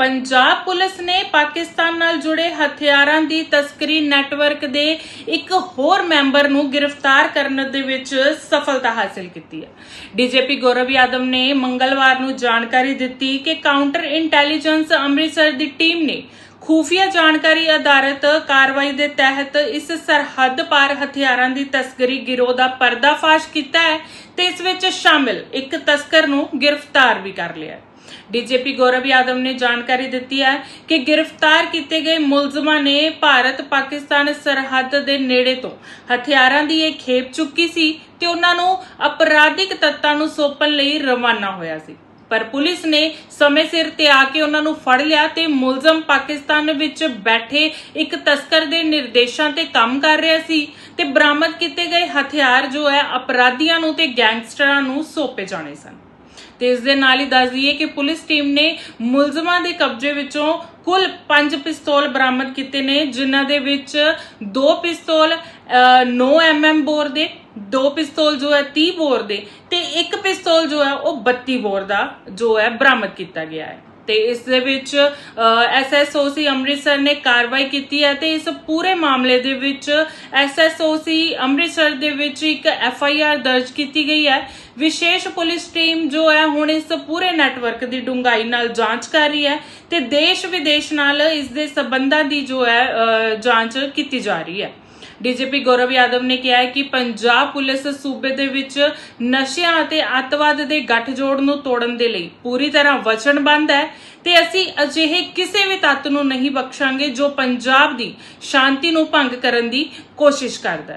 Punjab police ਨੇ ਪਾਕਿਸਤਾਨ ਨਾਲ ਜੁੜੇ ਹਥਿਆਰਾਂ ਦੀ ਤਸਕਰੀ ਨੈਟਵਰਕ ਦੇ ਇੱਕ ਹੋਰ ਮੈਂਬਰ ਨੂੰ ਗ੍ਰਿਫਤਾਰ ਕਰਨ ਦੇ ਵਿੱਚ ਸਫਲਤਾ ਹਾਸਲ ਕੀਤੀ ਹੈ। ਡੀਜੀਪੀ ਗੌਰਵ ਯਾਦਵ ਨੇ ਮੰਗਲਵਾਰ ਨੂੰ ਜਾਣਕਾਰੀ ਦਿੱਤੀ ਕਿ ਕਾਊਂਟਰ ਇੰਟੈਲੀਜੈਂਸ ਅੰਮ੍ਰਿਤਸਰ ਦੀ ਟੀਮ ਨੇ ਖੂਫੀਆ ਜਾਣਕਾਰੀ ਆਧਾਰਿਤ ਕਾਰਵਾਈ ਦੇ ਤਹਿਤ ਇਸ ਸਰਹੱਦ ਪਾਰ ਹਥਿਆਰਾਂ ਦੀ ਤਸਕਰੀ ਗਿਰੋਹ ਦਾ ਪਰਦਾਫਾਸ਼ ਕੀਤਾ ਹੈ ਤੇ ਇਸ ਵਿੱਚ ਸ਼ਾਮਿਲ ਇੱਕ ਤਸਕਰ ਨੂੰ ਗ੍ਰਿਫਤਾਰ ਵੀ ਕਰ ਲਿਆ ਹੈ। ਡੀਜੀਪੀ ਗੌਰਵ ਯਾਦਵ ਨੇ ਜਾਣਕਾਰੀ ਦਿੱਤੀ ਹੈ ਕਿ ਗ੍ਰਿਫਤਾਰ ਕੀਤੇ ਗਏ ਮੁਲਜ਼ਮਾਂ ਨੇ ਭਾਰਤ ਪਾਕਿਸਤਾਨ ਸਰਹੱਦ ਦੇ ਨੇੜੇ ਤੋਂ ਹਥਿਆਰਾਂ ਦੀ ਇਹ ਖੇਪ ਚੁੱਕੀ ਸੀ ਤੇ ਉਹਨਾਂ ਨੂੰ ਅਪਰਾਧਿਕ ਤੱਤਾਂ ਨੂੰ ਸੌਂਪਣ ਲਈ ਰਵਾਨਾ ਹੋਇਆ ਸੀ। ਪਰ ਪੁਲਿਸ ਨੇ ਸਮੇਂ ਸਿਰ ਤੇ ਆ ਕੇ ਉਹਨਾਂ ਨੂੰ ਫੜ ਲਿਆ ਤੇ ਮੁਲਜ਼ਮ ਪਾਕਿਸਤਾਨ ਵਿੱਚ ਬੈਠੇ ਇੱਕ ਤਸਕਰ ਦੇ ਨਿਰਦੇਸ਼ਾਂ ਤੇ ਕੰਮ ਕਰ ਰਿਹਾ ਸੀ ਤੇ ਬਰਾਮਦ ਕੀਤੇ ਗਏ ਹਥਿਆਰ ਜੋ ਹੈ, ਅਪਰਾਧੀਆਂ ਨੂੰ ਤੇ ਗੈਂਗਸਟਰਾਂ ਨੂੰ ਸੌਂਪੇ ਜਾਣੇ ਸਨ। ਤੇ ਇਸ ਦੇ ਨਾਲ ਹੀ ਦੱਸ ਦਈਏ ਕਿ ਪੁਲਿਸ ਟੀਮ ਨੇ ਮੁਲਜ਼ਮਾਂ ਦੇ ਕਬਜ਼ੇ ਵਿੱਚੋਂ ਕੁੱਲ 5 ਪਿਸਤੌਲ ਬਰਾਮਦ ਕੀਤੇ ਨੇ, ਜਿਨ੍ਹਾਂ ਦੇ ਵਿੱਚ ਦੋ ਪਿਸਤੌਲ 9 mm ਬੋਰ ਦੇ, ਦੋ ਪਿਸਤੌਲ ਜੋ ਹੈ 30 ਬੋਰ ਦੇ ਤੇ ਇੱਕ ਪਿਸਤੌਲ ਜੋ ਹੈ ਉਹ 32 ਬੋਰ ਦਾ ਜੋ ਹੈ ਬਰਾਮਦ ਕੀਤਾ ਗਿਆ ਹੈ। ਤੇ ਇਸ ਦੇ ਵਿੱਚ ਐਸਐਸਓਸੀ ਅੰਮ੍ਰਿਤਸਰ ਨੇ ਕਾਰਵਾਈ ਕੀਤੀ ਹੈ ਤੇ ਇਸ ਪੂਰੇ ਮਾਮਲੇ ਦੇ ਵਿੱਚ ਐਸਐਸਓਸੀ ਅੰਮ੍ਰਿਤਸਰ ਦੇ ਵਿੱਚ ਇੱਕ ਐਫਆਈਆਰ ਦਰਜ ਕੀਤੀ ਗਈ ਹੈ। ਵਿਸ਼ੇਸ਼ ਪੁਲਿਸ ਟੀਮ ਜੋ ਹੈ ਹੁਣ ਇਸ ਪੂਰੇ ਨੈਟਵਰਕ ਦੀ ਡੂੰਘਾਈ ਨਾਲ ਜਾਂਚ ਕਰ ਰਹੀ ਹੈ ਤੇ ਦੇਸ਼ ਵਿਦੇਸ਼ ਨਾਲ ਇਸ ਦੇ ਸਬੰਧਾਂ ਦੀ ਜੋ ਹੈ ਜਾਂਚ ਕੀਤੀ ਜਾ ਰਹੀ ਹੈ। ਡੀਜੀਪੀ ਗੌਰਵ ਯਾਦਵ ਨੇ ਕਿਹਾ ਹੈ ਕਿ ਪੰਜਾਬ ਪੁਲਿਸ ਸੂਬੇ ਦੇ ਵਿੱਚ ਨਸ਼ਿਆਂ ਅਤੇ ਅੱਤਵਾਦ ਦੇ ਗੱਠਜੋੜ ਨੂੰ ਤੋੜਨ ਦੇ ਲਈ ਪੂਰੀ ਤਰ੍ਹਾਂ ਵਚਨਬੱਧ ਹੈ ਤੇ ਅਸੀਂ ਅਜਿਹੇ ਕਿਸੇ ਵੀ ਤੱਤ ਨੂੰ ਨਹੀਂ ਬਖਸ਼ਾਂਗੇ ਜੋ ਪੰਜਾਬ ਦੀ ਸ਼ਾਂਤੀ ਨੂੰ ਭੰਗ ਕਰਨ ਦੀ ਕੋਸ਼ਿਸ਼ ਕਰਦਾ ਹੈ।